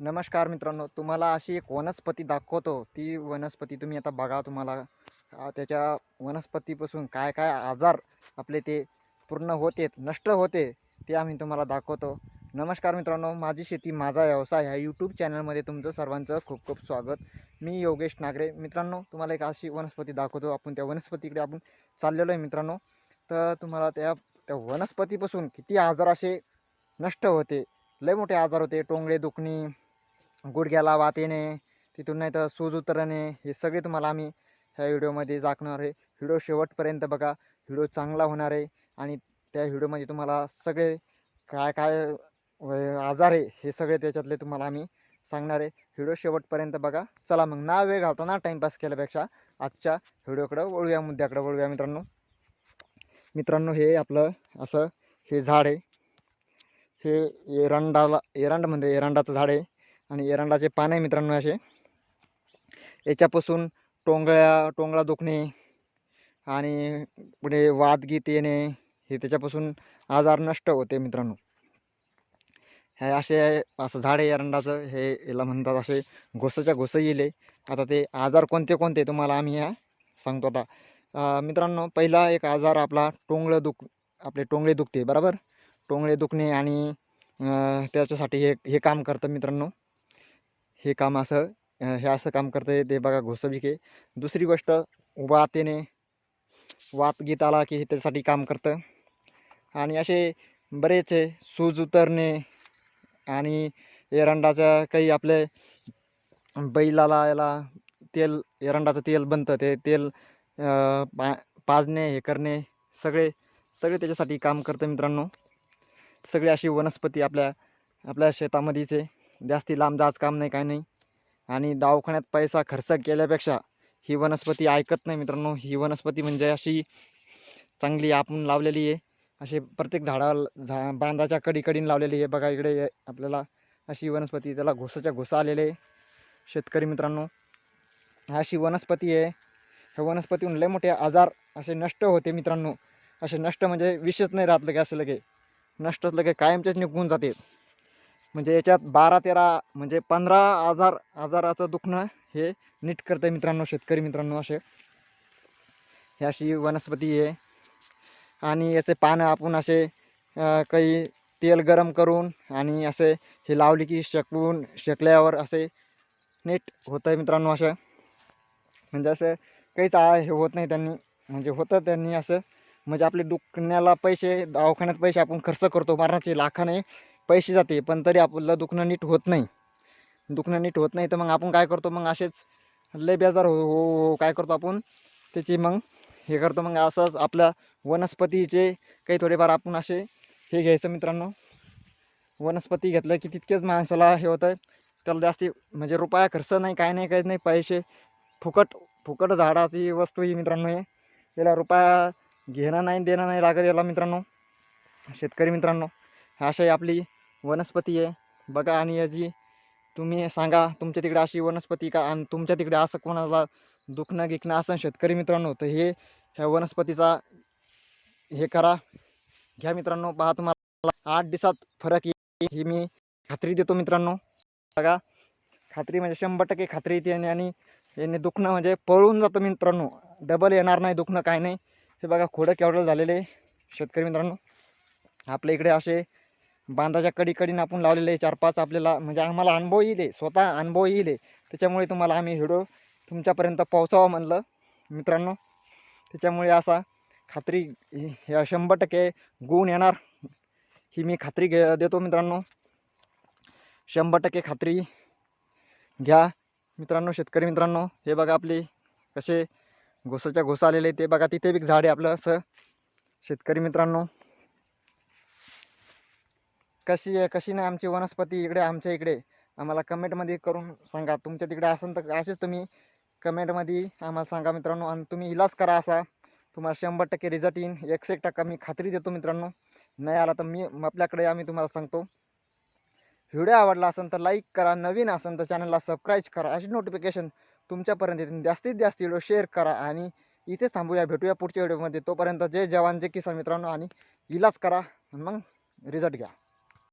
नमस्कार मित्रांनो तुम्हाला अशी एक वनस्पती दाखवतो. ती वनस्पती तुम्ही आता बघा तुम्हाला. त्याच्या वनस्पतीपासून काय काय आजार आपले ते पूर्ण होते नष्ट होते ते आम्ही तुम्हाला दाखवतो. नमस्कार मित्रांनो माझी शेती माझा व्यवसाय ह्या यूट्यूब चॅनलमध्ये तुमचं सर्वांचं खूप खूप स्वागत. मी योगेश नागरे. मित्रांनो तुम्हाला एक अशी वनस्पती दाखवतो. आपण त्या वनस्पतीकडे आपण चाललेलो आहे मित्रांनो. तर तुम्हाला त्या त्या वनस्पतीपासून किती आजार असे नष्ट होते लय मोठे आजार होते. टोंगळे दुखणी गुडघ्याला वात येणे तिथून नाही तर सूज उतरणे हे सगळे तुम्हाला आम्ही ह्या व्हिडिओमध्ये दाखवणार आहे. व्हिडिओ शेवटपर्यंत बघा. व्हिडिओ चांगला होणार आहे आणि त्या व्हिडिओमध्ये तुम्हाला सगळे काय काय आजार आहे हे सगळे त्याच्यातले तुम्हाला आम्ही सांगणार आहे. व्हिडिओ शेवटपर्यंत बघा. चला मग ना वेळ घालताना टाईमपास केल्यापेक्षा आजच्या व्हिडिओकडं वळूया मुद्द्याकडं वळूया मित्रांनो. मित्रांनो हे आपलं असं हे झाड आहे. हे एरंडाला एरांड म्हणजे एरंडाचं झाड आहे. आणि एरंडाचे पान आहे मित्रांनो असे. याच्यापासून टोंगळ्या टोंगळा दुखणे आणि पुढे वादगीत येणे हे त्याच्यापासून आजार नष्ट होते मित्रांनो. हे असे असं झाड आहे एरंडाचं हे याला म्हणतात असे घोसाच्या घोसं येले. आता ते आजार कोणते कोणते तुम्हाला आम्ही ह्या सांगतो आता. मित्रांनो पहिला एक आजार आपला टोंगळं दुख आपले टोंगळे दुखते बरोबर? टोंगळे दुखणे आणि त्याच्यासाठी हे हे काम करतं मित्रांनो. हे काम असं हे असं काम करतं ते बघा घोसबिके दुसरी गोष्ट वात येणे वात गीत आला की हे त्यासाठी काम करतं. आणि असे बरेच आहे सूज उतरणे आणि एरंडाच्या काही आपले बैलाला याला तेल एरंडाचं तेल बनतं. ते तेल पा पाजणे हे करणे सगळे सगळे त्याच्यासाठी काम करतं मित्रांनो. सगळी अशी वनस्पती आपल्या आपल्या शेतामध्येच. आहे जास्ती लांब जायचं काम नाही काय नाही. आणि दवाखान्यात पैसा खर्च केल्यापेक्षा ही वनस्पती ऐकत नाही मित्रांनो. ही वनस्पती म्हणजे अशी चांगली आपण लावलेली आहे. असे प्रत्येक झाडाला झा बांधाच्या कडीकडीन लावलेली आहे. बघा इकडे आपल्याला अशी वनस्पती त्याला घोसाच्या घोसा आलेले आहे. शेतकरी मित्रांनो अशी वनस्पती आहे. ह्या वनस्पतीहून लय मोठे आजार असे नष्ट होते मित्रांनो. असे नष्ट म्हणजे विषच नाही राहत लगे असं लगे. नष्टच लगे कायमचेच निघून जाते. म्हणजे याच्यात बारा तेरा म्हणजे पंधरा आजार आजाराचं दुखणं हे नीट करतं मित्रांनो शेतकरी मित्रांनो असे. ही अशी वनस्पती आहे. आणि याचे पानं आपण असे काही तेल गरम करून आणि असे हे लावली की शेकवून शेकल्यावर असे नीट होतं आहे मित्रांनो असं. म्हणजे असं काहीच आ हे होत नाही त्यांनी. म्हणजे होतं त्यांनी असं. म्हणजे आपले दुखण्याला पैसे दवाखान्यात पैसे आपण खर्च करतो. मारण्याचे लाखाने पैसे जाते पण तरी आपलं दुखणं नीट होत नाही. दुखणं नीट होत नाही तर मग आपण काय करतो? मग असेच लय बेजार हो हो हो काय करतो आपण? त्याची मग हे करतो. मग असंच आपल्या वनस्पतीचे काही थोडेफार आपण असे हे घ्यायचं मित्रांनो. वनस्पती घेतलं की तितकेच माणसाला हे होतं त्याला जास्ती म्हणजे रुपया खर्च नाही काय नाही काहीच नाही. पैसे फुकट फुकट झाडाची वस्तू ही मित्रांनो हे. याला रुपया घेणं नाही देणं नाही लागत याला मित्रांनो. शेतकरी मित्रांनो अशाही आपली वनस्पती आहे. बघा आणि याची तुम्ही सांगा तुमच्या तिकडे अशी वनस्पती का? आणि तुमच्या तिकडे असं कोणाला दुखणं गिकणं असं शेतकरी मित्रांनो तर हे ह्या वनस्पतीचा हे करा. घ्या मित्रांनो पहा तुम्हाला आठ दिवसात फरक येईल ही मी खात्री देतो मित्रांनो. बघा खात्री म्हणजे शंभर टक्के खात्री येते आणि- आणि याने दुखणं म्हणजे पळून जातं मित्रांनो. डबल येणार नाही दुखणं काय नाही. हे बघा खोडं केवढं झालेले शेतकरी मित्रांनो आपल्या इकडे असे बांधाच्या कडीकडीनं आपण लावलेले आहे. चार पाच आपल्याला म्हणजे आम्हाला अनुभव येईल आहे, स्वतः अनुभव येईल आहे. त्याच्यामुळे तुम्हाला आम्ही व्हिडिओ तुमच्यापर्यंत पोहोचावा म्हणलं मित्रांनो. त्याच्यामुळे असा खात्री ह्या शंभर टक्के गुण येणार ही मी खात्री घे देतो मित्रांनो. शंभर टक्के खात्री घ्या मित्रांनो शेतकरी मित्रांनो. हे बघा आपली कसे घोसाच्या घोसा आलेले ते बघा तिथे बी झाड आहे आपलं असं शेतकरी मित्रांनो. कशी आहे कशी नाही आमची वनस्पती इकडे आमच्या इकडे. आम्हाला कमेंटमध्ये करून सांगा. तुमच्या तिकडे असेल तर असेच तुम्ही. कमेंटमध्ये आम्हाला सांगा मित्रांनो. आणि तुम्ही इलाज करा असा. तुम्हाला शंभर टक्के रिझल्ट येईन. एकशे एक टक्का मी खात्री देतो मित्रांनो. नाही आला तर मी आपल्याकडे आम्ही तुम्हाला सांगतो. व्हिडिओ आवडला असेल तर लाईक करा. नवीन असेल तर चॅनलला सबस्क्राईब करा. अशी नोटिफिकेशन तुमच्यापर्यंत येतील जास्तीत जास्त व्हिडिओ शेअर करा. आणि इथेच थांबूया. भेटूया पुढच्या व्हिडिओमध्ये तोपर्यंत जय जवान जय किसान मित्रांनो. आणि इलाज करा. आणि मग रिझल्ट घ्या.